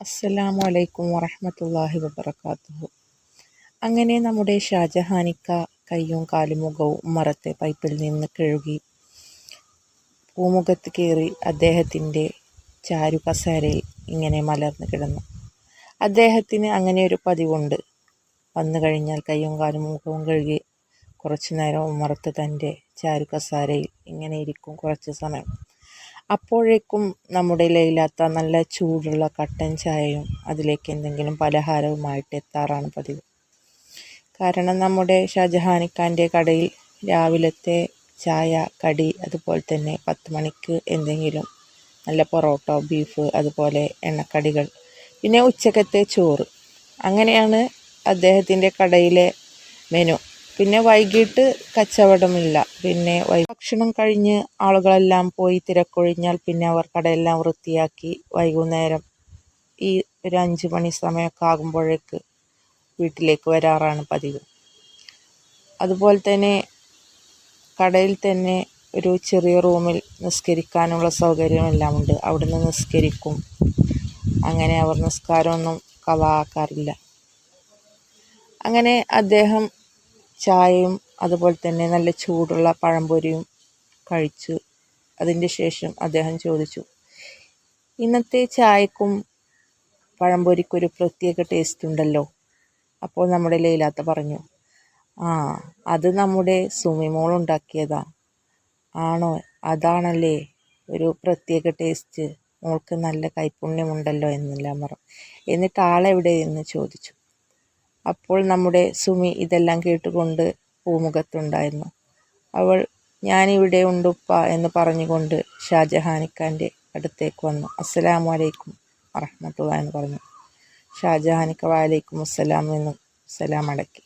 അസ്സലാമു അലൈക്കും വറഹ്മത്തുള്ളാഹി വബറകാതുഹു. അങ്ങനെ നമ്മുടെ ഷാജഹാനിക്ക കയ്യും കാലും മുഖവും മറത്തെ പൈപ്പിൽ നിന്ന് കഴുകി പൂമുഖത്ത് കയറി അദ്ദേഹത്തിന്റെ ചാരു കസേരയിൽ ഇങ്ങനെ മലർന്നു കിടന്നു. അദ്ദേഹത്തിന് അങ്ങനെ ഒരു പതിവുണ്ട്. വന്നു കഴിഞ്ഞാൽ കയ്യും കാലും മുഖവും കഴുകി കുറച്ചു നേരം ഉമ്മറത്ത് തന്റെ ചാരു കസാരയിൽ ഇങ്ങനെ ഇരിക്കും കുറച്ച് സമയം. അപ്പോഴേക്കും നമ്മുടെ ലൈലാത്ത നല്ല ചൂടുള്ള കട്ടൻ ചായയും അതിലേക്ക് എന്തെങ്കിലും പലഹാരവുമായിട്ട് എത്താറാണ് പതിവ്. കാരണം നമ്മുടെ ഷാജഹാനിക്കാന്റെ കടയിൽ രാവിലത്തെ ചായ കടി അതുപോലെ തന്നെ പത്ത് മണിക്ക് എന്തെങ്കിലും നല്ല പൊറോട്ട ബീഫ് അതുപോലെ എണ്ണക്കടികൾ പിന്നെ ഉച്ചക്കത്തെ ചോറ്. അങ്ങനെയാണ് അദ്ദേഹത്തിന്റെ കടയിലെ മെനു. പിന്നെ വൈകിട്ട് കച്ചവടമില്ല. പിന്നെ ഭക്ഷണം കഴിഞ്ഞ് ആളുകളെല്ലാം പോയി തിരക്കൊഴിഞ്ഞാൽ പിന്നെ അവർ കടയെല്ലാം വൃത്തിയാക്കി വൈകുന്നേരം ഈ ഒരു അഞ്ച് മണി സമയമൊക്കെ ആകുമ്പോഴേക്ക് വീട്ടിലേക്ക് വരാറാണ് പതിവ്. അതുപോലെ തന്നെ കടയിൽ തന്നെ ഒരു ചെറിയ റൂമിൽ നിസ്കരിക്കാനുള്ള സൗകര്യമെല്ലാം ഉണ്ട്. അവിടുന്ന് നിസ്കരിക്കും. അങ്ങനെ അവർ നിസ്കാരമൊന്നും കവാക്കാറില്ല അങ്ങനെ അദ്ദേഹം ചായയും അതുപോലെ തന്നെ നല്ല ചൂടുള്ള പഴംപൊരിയും കഴിച്ചു. അതിന്റെ ശേഷം അദ്ദേഹം ചോദിച്ചു ഇന്നത്തെ ചായക്കും പഴംപൊരിക്കൊരു പ്രത്യേക ടേസ്റ്റ് ഉണ്ടല്ലോ അപ്പോൾ നമ്മുടെ ലൈലാത്ത പറഞ്ഞു ആ അത് നമ്മുടെ സുമിമോൾ ഉണ്ടാക്കിയതാ. ആണോ? അതാണല്ലേ ഒരു പ്രത്യേക ടേസ്റ്റ് മോൾക്ക് നല്ല കൈപുണ്യമുണ്ടല്ലോ എന്നെല്ലാം പറഞ്ഞു എന്നിട്ട് ആളെവിടെ എന്ന് ചോദിച്ചു. അപ്പോൾ നമ്മുടെ സുമി ഇതെല്ലാം കേട്ടുകൊണ്ട് പൂമുഖത്തുണ്ടായിരുന്നു. അവൾ ഞാനിവിടെ ഉണ്ടുപ്പ എന്ന് പറഞ്ഞുകൊണ്ട് ഷാജഹാനിക്കാന്റെ അടുത്തേക്ക് വന്നു. അസ്സലാമു അലൈക്കും അറഹമത്തുള്ള എന്ന് പറഞ്ഞു. ഷാജഹാനിക്ക വാലൈക്കും അസ്സലാം എന്ന് സലാം അടക്കി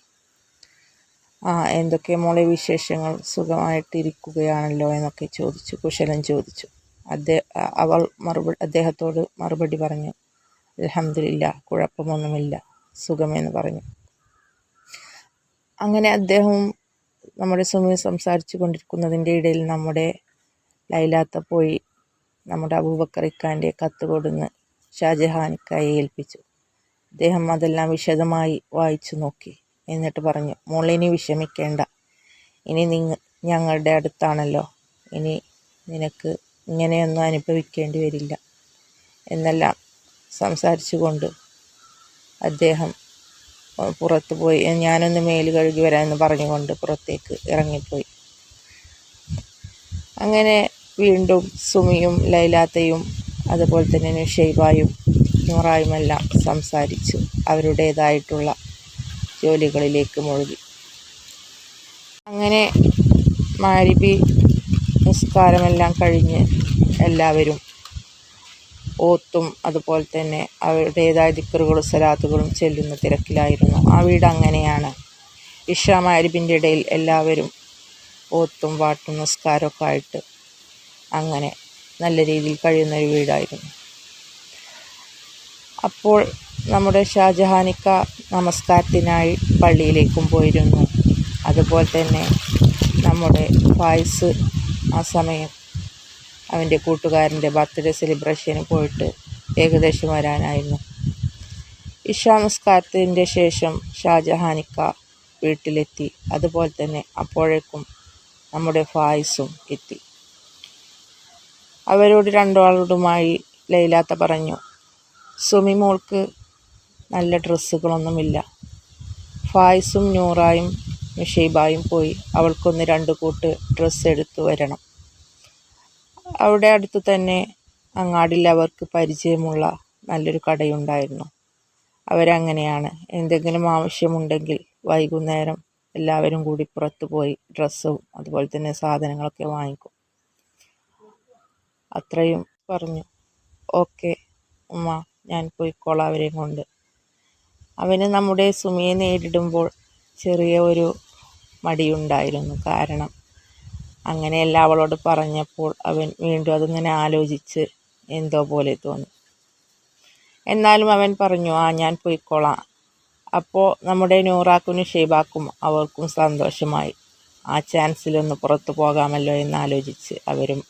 ആ എന്തൊക്കെ മോളെ വിശേഷങ്ങൾ? സുഖമായിട്ടിരിക്കുകയാണല്ലോ എന്നൊക്കെ ചോദിച്ചു. കുശലം ചോദിച്ചു. അദ്ദേഹം അവൾ മറുപടി അദ്ദേഹത്തോട് മറുപടി പറഞ്ഞു. അലഹമില്ല കുഴപ്പമൊന്നുമില്ല. സുഖമെന്ന് പറഞ്ഞു. അങ്ങനെ അദ്ദേഹവും നമ്മുടെ സുമി സംസാരിച്ചു കൊണ്ടിരിക്കുന്നതിന്റെ ഇടയിൽ നമ്മുടെ ലൈലാത്ത പോയി നമ്മുടെ അബൂബക്കറിക്കാന്റെ കത്ത് കൊടുന്ന് ഷാജഹാനിക്കായി ഏൽപ്പിച്ചു. അദ്ദേഹം അതെല്ലാം വിശദമായി വായിച്ചു നോക്കി എന്നിട്ട് പറഞ്ഞു മോളിനി വിഷമിക്കേണ്ട. ഇനി നിങ്ങ ഞങ്ങളുടെ അടുത്താണല്ലോ. ഇനി നിനക്ക് ഇങ്ങനെയൊന്നും അനുഭവിക്കേണ്ടി വരില്ല. എന്നെല്ലാം സംസാരിച്ചുകൊണ്ട് അദ്ദേഹം പുറത്ത് പോയി. ഞാനൊന്ന് മേൽ കഴുകി വരാമെന്ന് പറഞ്ഞുകൊണ്ട് പുറത്തേക്ക് ഇറങ്ങിപ്പോയി. അങ്ങനെ വീണ്ടും സുമിയും ലൈലാത്തയും അതുപോലെ തന്നെ നുഷൈബായും നൂറായുമെല്ലാം സംസാരിച്ചു. അവരുടേതായിട്ടുള്ള ജോലികളിലേക്ക് മുഴുകി. അങ്ങനെ മാരിബി നിസ്കാരമെല്ലാം കഴിഞ്ഞ് എല്ലാവരും ഓത്തും അതുപോലെ തന്നെ അവരുടേതായ ദിക്കറുകളും സലാത്തുകളും ചെല്ലുന്ന തിരക്കിലായിരുന്നു. ആ വീട് അങ്ങനെയാണ്. ഇഷാ മാരിബിന്റെ ഇടയിൽ എല്ലാവരും ഓത്തും വാട്ടും നിസ്കാരമൊക്കെ ആയിട്ട് അങ്ങനെ നല്ല രീതിയിൽ കഴിയുന്ന ഒരു വീടായിരുന്നു. അപ്പോൾ നമ്മുടെ ഷാജഹാനിക്ക നമസ്കാരത്തിനായി പള്ളിയിലേക്കും പോയിരുന്നു. അതുപോലെ തന്നെ നമ്മുടെ ഫായ്സ് ആ സമയം അവന്റെ കൂട്ടുകാരന്റെ ബർത്ത്ഡേ സെലിബ്രേഷന് പോയിട്ട് ഏകദേശം വരാനായിരുന്നു. ഇഷാ നമസ്കാരത്തിന്റെ ശേഷം ഷാജഹാനിക്ക വീട്ടിലെത്തി. അതുപോലെ തന്നെ അപ്പോഴേക്കും നമ്മുടെ ഫായിസും എത്തി. അവരോട് രണ്ടാളോടുമായി ലൈലാത്ത പറഞ്ഞു സുമി മോൾക്ക് നല്ല ഡ്രസ്സുകളൊന്നുമില്ല. ഫായിസും നൂറായും മിഷൈബായും പോയി. അവൾക്കൊന്ന് രണ്ട് കൂട്ട് ഡ്രസ്സ് എടുത്തു വരണം. അവിടെ അടുത്ത് തന്നെ അങ്ങാടിയിൽ അവർക്ക് പരിചയമുള്ള നല്ലൊരു കടയുണ്ടായിരുന്നു. അവരങ്ങനെയാണ്. എന്തെങ്കിലും ആവശ്യമുണ്ടെങ്കിൽ വൈകുന്നേരം എല്ലാവരും കൂടി പുറത്തു പോയി ഡ്രസ്സും അതുപോലെ തന്നെ സാധനങ്ങളൊക്കെ വാങ്ങിക്കും. അത്രയും പറഞ്ഞു. ഓക്കെ ഉമ്മ ഞാൻ പോയിക്കോളാം അവരെയും കൊണ്ട്. അവന് നമ്മുടെ സുമിയെ നേരിടുമ്പോൾ ചെറിയ ഒരു മടിയുണ്ടായിരുന്നു. കാരണം അങ്ങനെയല്ല അവളോട് പറഞ്ഞപ്പോൾ അവൻ വീണ്ടും അതിങ്ങനെ ആലോചിച്ച് എന്തോ പോലെ തോന്നി. എന്നാലും അവൻ പറഞ്ഞു ആ ഞാൻ പോയിക്കോളാം. അപ്പോൾ നമ്മുടെ നൂറാക്കും ഷെയ്ബാക്കും അവർക്കും സന്തോഷമായി. ആ ചാൻസിലൊന്ന് പുറത്തു പോകാമല്ലോ എന്നാലോചിച്ച് അവരും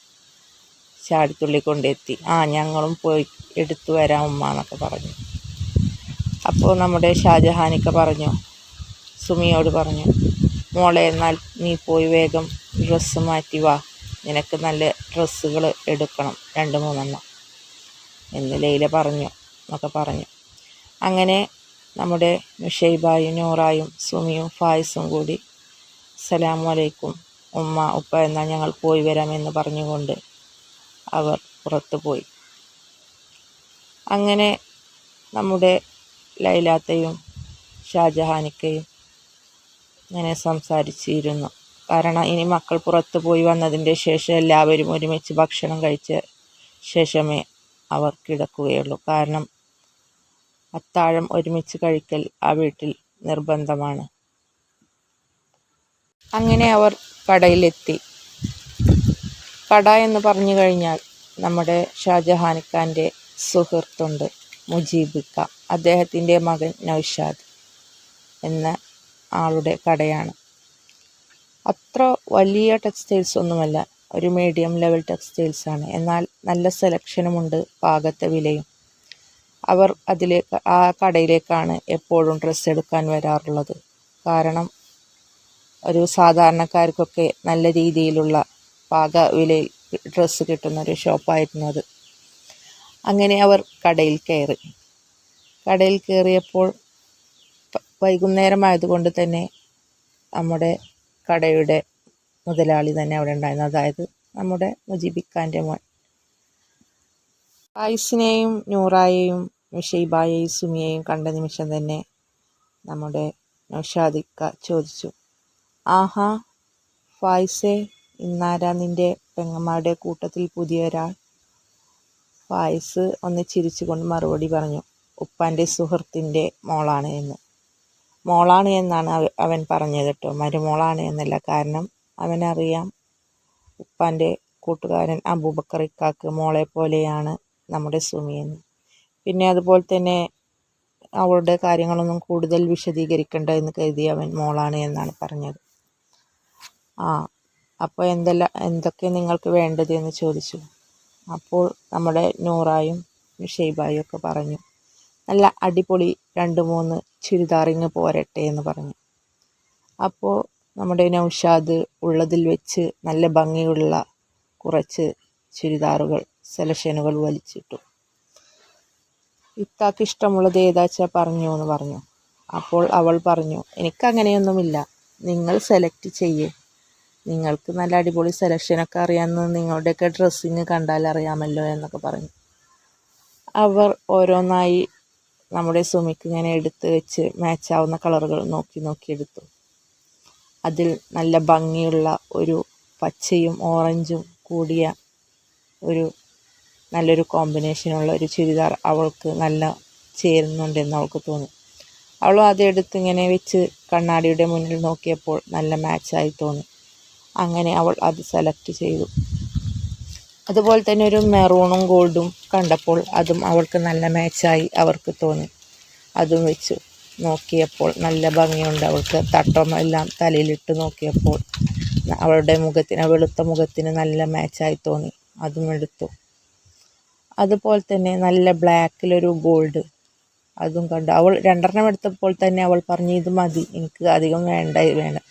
ചാടിത്തുള്ളി കൊണ്ടെത്തി ആ ഞങ്ങളും പോയി എടുത്തു വരാം ഉമ്മ എന്നൊക്കെ പറഞ്ഞു. അപ്പോൾ നമ്മുടെ ഷാജഹാനിക്ക പറഞ്ഞു സുമിയോട് പറഞ്ഞു മോളെ എന്നാൽ നീ പോയി വേഗം ഡ്രസ്സ് മാറ്റി വാ. നിനക്ക് നല്ല ഡ്രസ്സുകൾ എടുക്കണം. രണ്ട് മൂന്നെണ്ണം. എന്ന് ലൈല പറഞ്ഞു എന്നൊക്കെ പറഞ്ഞു. അങ്ങനെ നമ്മുടെ മിഷൈബായും നൂറായും സുമിയും ഫായിസും കൂടി സലാം വലൈക്കും ഉമ്മ ഉപ്പ എന്നാൽ ഞങ്ങൾ പോയി വരാമെന്ന് പറഞ്ഞുകൊണ്ട് അവർ പുറത്തു പോയി. അങ്ങനെ നമ്മുടെ ലൈലാത്തയും ഷാജഹാനിക്കയും ഇങ്ങനെ സംസാരിച്ചിരുന്നു. കാരണം ഇനി മക്കൾ പുറത്തു പോയി വന്നതിന്റെ ശേഷം എല്ലാവരും ഒരുമിച്ച് ഭക്ഷണം കഴിച്ച ശേഷമേ അവർ കിടക്കുകയുള്ളൂ. കാരണം അത്താഴം ഒരുമിച്ച് കഴിക്കൽ ആ വീട്ടിൽ നിർബന്ധമാണ്. അങ്ങനെ അവർ കടയിലെത്തി. കട എന്ന് പറഞ്ഞു കഴിഞ്ഞാൽ നമ്മുടെ ഷാജഹാനിക്കാന്റെ സുഹൃത്തുണ്ട് മുജീബിക്ക. അദ്ദേഹത്തിന്റെ മകൻ നൗഷാദ് എന്ന ആളുടെ കടയാണ്. അത്ര വലിയ ടെക്സ്റ്റൈൽസ് ഒന്നുമല്ല ഒരു മീഡിയം ലെവൽ ടെക്സ്റ്റൈൽസ് ആണ്. എന്നാൽ നല്ല സെലക്ഷനുമുണ്ട് പാകത്തെ വിലയും. അവർ അതിലേക്ക് ആ കടയിലേക്കാണ് എപ്പോഴും ഡ്രസ്സ് എടുക്കാൻ വരാറുള്ളത്. കാരണം ഒരു സാധാരണക്കാർക്കൊക്കെ നല്ല രീതിയിലുള്ള പാക വിലയിൽ ഡ്രസ്സ് കിട്ടുന്ന ഒരു ഷോപ്പായിരുന്നു അത്. അങ്ങനെ അവർ കടയിൽ കയറി. കടയിൽ കയറിയപ്പോൾ വൈകുന്നേരമായതുകൊണ്ട് തന്നെ നമ്മുടെ കടയുടെ മുതലാളി തന്നെ അവിടെ ഉണ്ടായിരുന്നു. അതായത് നമ്മുടെ മുജീബിക്കാന്റെ മോൻ. ഫായിസിനെയും നൂറായെയും ഷെയ്ബായെയും സുമിയെയും കണ്ട നിമിഷം തന്നെ നമ്മുടെ നൗഷാദിക്ക ചോദിച്ചു ആഹാ ഫായിസെ ഇന്നാരാ നിന്റെ പെങ്ങന്മാരുടെ കൂട്ടത്തിൽ പുതിയ ഒരാൾ? ഫായിസ് ഒന്ന് ചിരിച്ചുകൊണ്ട് മറുപടി പറഞ്ഞു ഉപ്പാന്റെ സുഹൃത്തിന്റെ മോളാണ് എന്ന്. മോളാണ് എന്നാണ് അവൻ പറഞ്ഞത് കേട്ടോ. മരുമോളാണ് എന്നല്ല. കാരണം അവനറിയാം ഉപ്പാന്റെ കൂട്ടുകാരൻ അബൂബക്കർ ഇക്കാക്ക് മോളെ പോലെയാണ് നമ്മുടെ സുമിയെന്ന് പിന്നെ അതുപോലെ തന്നെ അവളുടെ കാര്യങ്ങളൊന്നും കൂടുതൽ വിശദീകരിക്കേണ്ട എന്ന് കരുതി അവൻ മോളാണ് എന്നാണ് പറഞ്ഞത്. ആ അപ്പോൾ എന്തെല്ലാം എന്തൊക്കെ നിങ്ങൾക്ക് വേണ്ടത് എന്ന് ചോദിച്ചു. അപ്പോൾ നമ്മുടെ നൂറായും ഷെയ്ബായും ഒക്കെ പറഞ്ഞു. നല്ല അടിപൊളി രണ്ട് മൂന്ന് ചുരിദാറിങ് പോരട്ടെ എന്ന് പറഞ്ഞു. അപ്പോൾ നമ്മുടെ നൗഷാദ് ഉള്ളതിൽ വെച്ച് നല്ല ഭംഗിയുള്ള കുറച്ച് ചുരിദാറുകൾ സെലക്ഷനുകൾ വലിച്ചിട്ടു. ഇത്താക്ക് ഇഷ്ടമുള്ളത് ഏതാച്ചാ പറഞ്ഞു എന്ന് പറഞ്ഞു. അപ്പോൾ അവൾ പറഞ്ഞു എനിക്കങ്ങനെയൊന്നുമില്ല. നിങ്ങൾ സെലക്ട് ചെയ്യേ. നിങ്ങൾക്ക് നല്ല അടിപൊളി സെലക്ഷനൊക്കെ അറിയാമെന്ന് നിങ്ങളുടെയൊക്കെ ഡ്രസ്സിങ് കണ്ടാൽ അറിയാമല്ലോ എന്നൊക്കെ പറഞ്ഞു. അവർ ഓരോന്നായി നമ്മുടെ സുമിക്ക് ഇങ്ങനെ എടുത്ത് വെച്ച് മാച്ചാവുന്ന കളറുകൾ നോക്കി നോക്കി എടുത്തു. അതിൽ നല്ല ഭംഗിയുള്ള ഒരു പച്ചയും ഓറഞ്ചും കൂടിയ ഒരു നല്ലൊരു കോമ്പിനേഷനുള്ള ഒരു ചുരിദാർ അവൾക്ക് നല്ല ചേരുന്നുണ്ടെന്ന് അവൾക്ക് തോന്നി. അവൾ അതെടുത്ത് ഇങ്ങനെ വെച്ച് കണ്ണാടിയുടെ മുന്നിൽ നോക്കിയപ്പോൾ നല്ല മാച്ചായി തോന്നി. അങ്ങനെ അവൾ അത് സെലക്ട് ചെയ്തു. അതുപോലെ തന്നെ ഒരു മെറൂണും ഗോൾഡും കണ്ടപ്പോൾ അതും അവൾക്ക് നല്ല മാച്ചായി അവർക്ക് തോന്നി. അതും വെച്ചു നോക്കിയപ്പോൾ നല്ല ഭംഗിയുണ്ട് അവൾക്ക്. തട്ടം എല്ലാം തലയിലിട്ട് നോക്കിയപ്പോൾ അവളുടെ മുഖത്തിന് വെളുത്ത മുഖത്തിന് നല്ല മാച്ചായി തോന്നി. അതും എടുത്തു. അതുപോലെ തന്നെ നല്ല ബ്ലാക്കിലൊരു ഗോൾഡ് അതും കണ്ടു. അവൾ രണ്ടെണ്ണം എടുത്തപ്പോൾ തന്നെ അവൾ പറഞ്ഞു ഇത് മതി എനിക്ക് അധികം വേണ്ട വേണം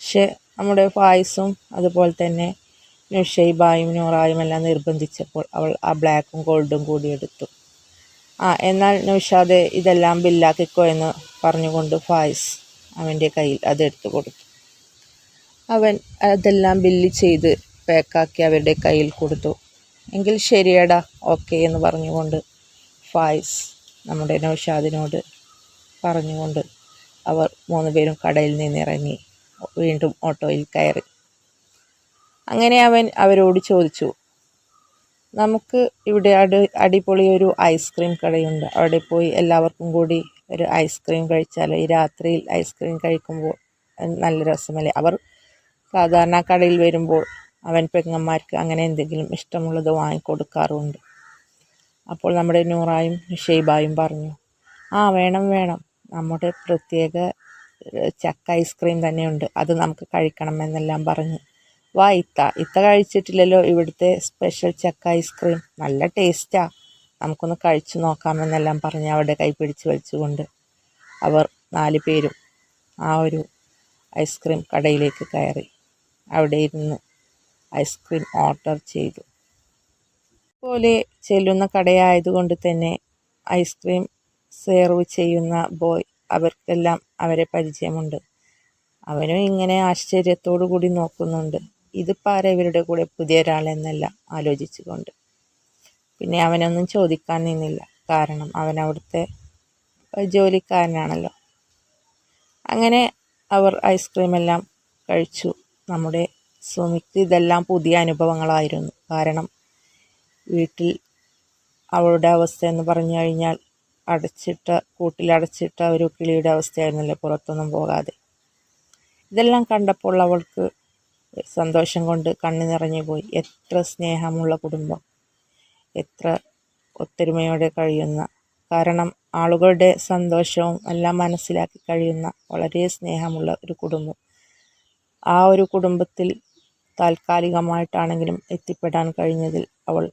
പക്ഷെ നമ്മുടെ ഫായിസും അതുപോലെ തന്നെ നുഷൈബായും നൂറായും എല്ലാം നിർബന്ധിച്ചപ്പോൾ അവൾ ആ ബ്ലാക്കും ഗോൾഡും കൂടി എടുത്തു. ആ എന്നാൽ നൗഷാദെ ഇതെല്ലാം ബില്ലാക്കിക്കോ എന്ന് പറഞ്ഞുകൊണ്ട് ഫായിസ് അവന്റെ കയ്യിൽ അതെടുത്തു കൊടുത്തു. അവൻ അതെല്ലാം ബില്ല് ചെയ്ത് പാക്കാക്കി അവരുടെ കയ്യിൽ കൊടുത്തു. എങ്കിൽ ശരിയടാ ഓക്കെ എന്ന് പറഞ്ഞുകൊണ്ട് ഫായിസ് നമ്മുടെ നൗഷാദിനോട് പറഞ്ഞുകൊണ്ട് അവർ മൂന്ന് പേരും കടയിൽ നിന്നിറങ്ങി. വീണ്ടും ഓട്ടോയിൽ കയറി. അങ്ങനെ അവൻ അവരോട് ചോദിച്ചു നമുക്ക് ഇവിടെ അടി അടിപൊളി ഒരു ഐസ്ക്രീം കടയുണ്ട്. അവിടെ പോയി എല്ലാവർക്കും കൂടി ഒരു ഐസ്ക്രീം കഴിച്ചാൽ ഈ രാത്രിയിൽ ഐസ്ക്രീം കഴിക്കുമ്പോൾ നല്ല രസമല്ലേ? അവർ സാധാരണ കടയിൽ വരുമ്പോൾ അവൻ പെങ്ങന്മാർക്ക് അങ്ങനെ എന്തെങ്കിലും ഇഷ്ടമുള്ളത് വാങ്ങിക്കൊടുക്കാറുണ്ട്. അപ്പോൾ നമ്മുടെ നൂറായും ഷെയ്ബായും പറഞ്ഞു ആ വേണം വേണം. നമ്മുടെ പ്രത്യേക ചക്ക ഐസ്ക്രീം തന്നെയുണ്ട്. അത് നമുക്ക് കഴിക്കണം എന്നെല്ലാം പറഞ്ഞു വാ ഇത്ത. ഇത്ത കഴിച്ചിട്ടില്ലല്ലോ ഇവിടുത്തെ സ്പെഷ്യൽ ചക്ക ഐസ്ക്രീം നല്ല ടേസ്റ്റാ നമുക്കൊന്ന് കഴിച്ചു നോക്കാമെന്നെല്ലാം പറഞ്ഞ് അവിടെ കൈ പിടിച്ച് വലിച്ചുകൊണ്ട് അവർ നാല് പേരും ആ ഒരു ഐസ്ക്രീം കടയിലേക്ക് കയറി. അവിടെ ഇരുന്ന് ഐസ്ക്രീം ഓർഡർ ചെയ്തു. പോലെ ചെല്ലുന്ന കടയായതുകൊണ്ട് തന്നെ ഐസ്ക്രീം സെർവ് ചെയ്യുന്ന ബോയ് അവർക്കെല്ലാം അവരെ പരിചയമുണ്ട്. അവനും ഇങ്ങനെ ആശ്ചര്യത്തോടു കൂടി നോക്കുന്നുണ്ട്. ഇതിപ്പോൾ ആരാ ഇവരുടെ കൂടെ പുതിയ ഒരാളെന്നല്ല ആലോചിച്ചുകൊണ്ട്. പിന്നെ അവനൊന്നും ചോദിക്കാൻ നിന്നില്ല. കാരണം അവൻ അവിടുത്തെ ജോലിക്കാരനാണല്ലോ. അങ്ങനെ അവർ ഐസ്ക്രീം എല്ലാം കഴിച്ചു. നമ്മുടെ സുമിക്ക് ഇതെല്ലാം പുതിയ അനുഭവങ്ങളായിരുന്നു. കാരണം വീട്ടിൽ അവളുടെ അവസ്ഥ എന്ന് പറഞ്ഞു കഴിഞ്ഞാൽ അടച്ചിട്ട കൂട്ടിലടച്ചിട്ട ഒരു കിളിയുടെ അവസ്ഥയായിരുന്നല്ലോ പുറത്തൊന്നും പോകാതെ. ഇതെല്ലാം കണ്ടപ്പോൾ അവൾക്ക് സന്തോഷം കൊണ്ട് കണ്ണു നിറഞ്ഞു പോയി. എത്ര സ്നേഹമുള്ള കുടുംബം. എത്ര ഒത്തൊരുമയോടെ കഴിയുന്ന. കാരണം ആളുകളുടെ സന്തോഷവും എല്ലാം മനസ്സിലാക്കി കഴിയുന്ന വളരെ സ്നേഹമുള്ള ഒരു കുടുംബം. ആ ഒരു കുടുംബത്തിൽ താൽക്കാലികമായിട്ടാണെങ്കിലും എത്തിപ്പെടാൻ കഴിഞ്ഞതിൽ അവൾ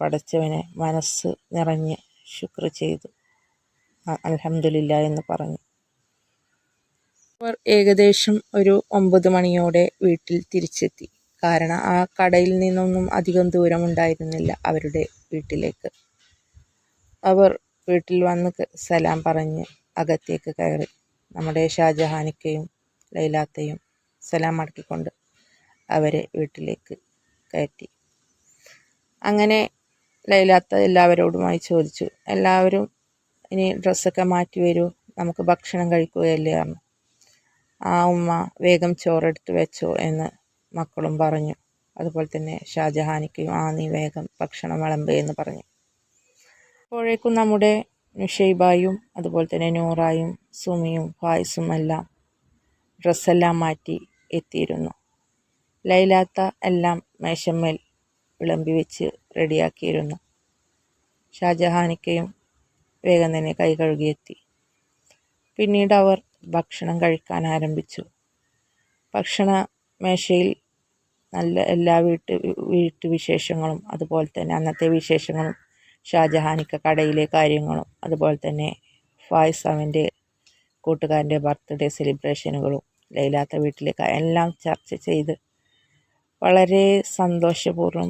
പടച്ചവനെ മനസ്സ് നിറഞ്ഞ് ശുക്ർ ചെയ്തു. അലഹമില്ല എന്ന് പറഞ്ഞു. അവർ ഏകദേശം ഒരു ഒമ്പത് മണിയോടെ വീട്ടിൽ തിരിച്ചെത്തി. കാരണം ആ കടയിൽ നിന്നൊന്നും അധികം ദൂരം ഉണ്ടായിരുന്നില്ല അവരുടെ വീട്ടിലേക്ക്. അവർ വീട്ടിൽ വന്ന് സലാം പറഞ്ഞ് അകത്തേക്ക് കയറി. നമ്മുടെ ഷാജഹാനിക്കയും ലൈലാത്തയും സലാം മടക്കിക്കൊണ്ട് അവരെ വീട്ടിലേക്ക് കയറ്റി. അങ്ങനെ ലൈലാത്ത എല്ലാവരോടുമായി ചോദിച്ചു എല്ലാവരും ഇനി ഡ്രസ്സൊക്കെ മാറ്റി വരൂ നമുക്ക് ഭക്ഷണം കഴിക്കുകയല്ലേ? പറഞ്ഞു. ആ ഉമ്മ വേഗം ചോറെടുത്ത് വെച്ചോ എന്ന് മക്കളും പറഞ്ഞു. അതുപോലെ തന്നെ ഷാജഹാനിക്കും ആ നീ വേഗം ഭക്ഷണം വിളമ്പ് എന്ന് പറഞ്ഞു. അപ്പോഴേക്കും നമ്മുടെ നുഷൈബായും അതുപോലെ തന്നെ നൂറായും സുമിയും ഫായിസും എല്ലാം ഡ്രസ്സെല്ലാം മാറ്റി എത്തിയിരുന്നു. ലൈലാത്ത എല്ലാം മേശമ്മേൽ വിളമ്പി വെച്ച് റെഡിയാക്കിയിരുന്നു. ഷാജഹാനിക്കയും വേഗം തന്നെ കൈ കഴുകിയെത്തി പിന്നീട് അവർ ഭക്ഷണം കഴിക്കാൻ ആരംഭിച്ചു. ഭക്ഷണ മേശയിൽ നല്ല എല്ലാ വീട്ട് വീട്ടു വിശേഷങ്ങളും അതുപോലെ തന്നെ അന്നത്തെ വിശേഷങ്ങളും ഷാജഹാനിക്ക കടയിലെ കാര്യങ്ങളും അതുപോലെ തന്നെ ഫായിസ് അവന്റെ കൂട്ടുകാരന്റെ ബർത്ത്ഡേ സെലിബ്രേഷനുകളും ലൈലാത്ത വീട്ടിലെ എല്ലാം ചർച്ച ചെയ്ത് വളരെ സന്തോഷപൂർവം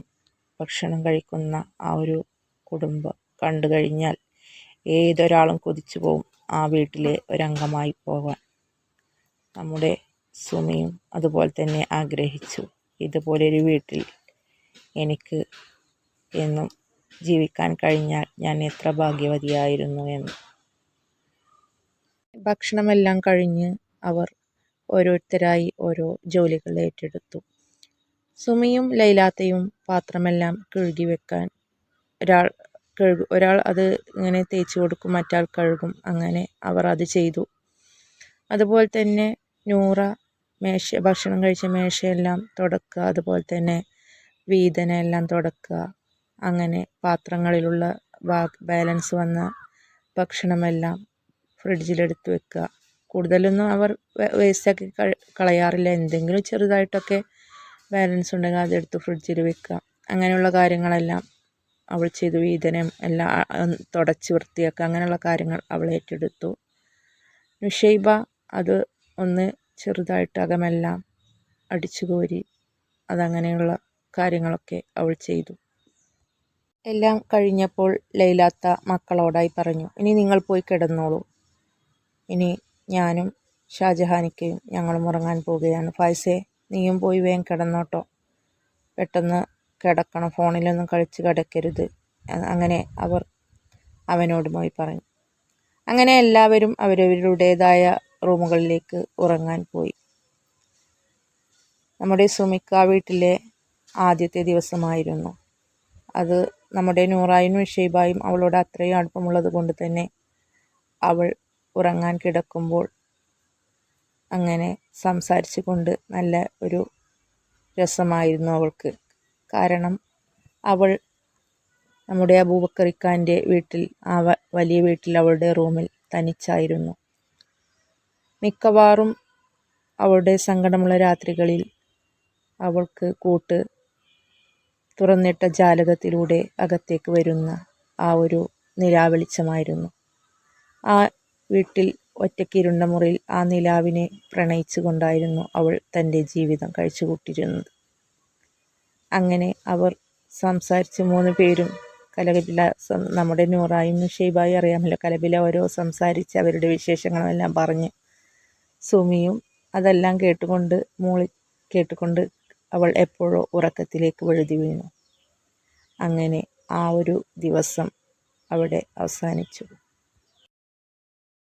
ഭക്ഷണം കഴിക്കുന്ന ആ ഒരു കുടുംബം കണ്ടു കഴിഞ്ഞാൽ ഏതൊരാളും കൊതിച്ചു പോകും ആ വീട്ടിലെ ഒരംഗമായി പോകാൻ. നമ്മുടെ സുമിയും അതുപോലെ തന്നെ ആഗ്രഹിച്ചു. ഇതുപോലൊരു വീട്ടിൽ എനിക്ക് എന്നും ജീവിക്കാൻ കഴിഞ്ഞാൽ ഞാൻ എത്ര ഭാഗ്യവതിയായിരുന്നു എന്ന്. ഭക്ഷണമെല്ലാം കഴിഞ്ഞ് അവർ ഓരോരുത്തരായി ഓരോ ജോലികൾ ഏറ്റെടുത്തു. സുമിയും ലൈലാത്തയും പാത്രമെല്ലാം കഴുകി വെക്കാൻ ഒരാൾ കഴുകും. ഒരാൾ അത് ഇങ്ങനെ തേച്ച് കൊടുക്കും മറ്റാൾ കഴുകും. അങ്ങനെ അവർ അത് ചെയ്തു. അതുപോലെ തന്നെ നൂറ മേശ ഭക്ഷണം കഴിച്ച മേശയെല്ലാം തുടക്കുക. അതുപോലെ തന്നെ വീതന എല്ലാം തുടക്കുക. അങ്ങനെ പാത്രങ്ങളിലുള്ള ബാലൻസ് വന്ന ഭക്ഷണമെല്ലാം ഫ്രിഡ്ജിലെടുത്ത് വെക്കുക. കൂടുതലൊന്നും അവർ വേസ്റ്റാക്കി കളയാറില്ല. എന്തെങ്കിലും ചെറുതായിട്ടൊക്കെ ബാലൻസ് ഉണ്ടെങ്കിൽ അതെടുത്ത് ഫ്രിഡ്ജിൽ വെക്കുക. അങ്ങനെയുള്ള കാര്യങ്ങളെല്ലാം അവൾ ചെയ്തു വീതനം എല്ലാം തുടച്ച് വൃത്തിയാക്കുക അങ്ങനെയുള്ള കാര്യങ്ങൾ അവൾ ഏറ്റെടുത്തു. നുഷൈബ അത് ഒന്ന് ചെറുതായിട്ട് അകമെല്ലാം അടിച്ചു കോരി അതങ്ങനെയുള്ള കാര്യങ്ങളൊക്കെ അവൾ ചെയ്തു. എല്ലാം കഴിഞ്ഞപ്പോൾ ലൈലാത്ത മക്കളോടായി പറഞ്ഞു ഇനി നിങ്ങൾ പോയി കിടന്നോളൂ. ഇനി ഞാനും ഷാജഹാനിക്കയും ഞങ്ങളും ഉറങ്ങാൻ പോവുകയാണ് ഫായ്സെ നീയും പോയി വേഗം കിടന്നോട്ടോ. പെട്ടെന്ന് കിടക്കണം. ഫോണിലൊന്നും കളിച്ച് കിടക്കരുത്. അങ്ങനെ അവർ അവനോട് പോയി പറഞ്ഞു. അങ്ങനെ എല്ലാവരും അവരവരുടേതായ റൂമുകളിലേക്ക് ഉറങ്ങാൻ പോയി. നമ്മുടെ സുമിക്ക വീട്ടിലെ ആദ്യത്തെ ദിവസമായിരുന്നു. അത് നമ്മുടെ നൂറായിനും ഷെയ്ബായും അവളോട് അത്രയും അടുപ്പമുള്ളത് കൊണ്ട് തന്നെ അവൾ ഉറങ്ങാൻ കിടക്കുമ്പോൾ അങ്ങനെ സംസാരിച്ചു കൊണ്ട് നല്ല ഒരു രസമായിരുന്നു അവൾക്ക്. കാരണം അവൾ നമ്മുടെ അബൂബക്കറിക്കാന്റെ വീട്ടിൽ ആ വലിയ വീട്ടിൽ അവളുടെ റൂമിൽ തനിച്ചായിരുന്നു. മിക്കവാറും അവളുടെ സങ്കടമുള്ള രാത്രികളിൽ അവൾക്ക് കൂട്ട് തുറന്നിട്ട ജാലകത്തിലൂടെ അകത്തേക്ക് വരുന്ന ആ ഒരു നിലാവെളിച്ചമായിരുന്നു. ആ വീട്ടിൽ ഒറ്റക്കിരുണ്ട മുറിയിൽ ആ നിലാവിനെ പ്രണയിച്ചു കൊണ്ടായിരുന്നു അവൾ തന്റെ ജീവിതം കഴിച്ചു കൂട്ടിയിരുന്നത് അങ്ങനെ അവർ സംസാരിച്ച് മൂന്ന് പേരും കലപില നമ്മുടെ നൂറായും ഷെയ്ബായി അറിയാമല്ലോ കലപില ഓരോ സംസാരിച്ച് അവരുടെ വിശേഷങ്ങളും എല്ലാം പറഞ്ഞ്. സുമിയും അതെല്ലാം കേട്ടുകൊണ്ട് മൂളി കേട്ടുകൊണ്ട് അവൾ എപ്പോഴോ ഉറക്കത്തിലേക്ക് വഴുതി വീണു. അങ്ങനെ ആ ഒരു ദിവസം അവിടെ അവസാനിച്ചു.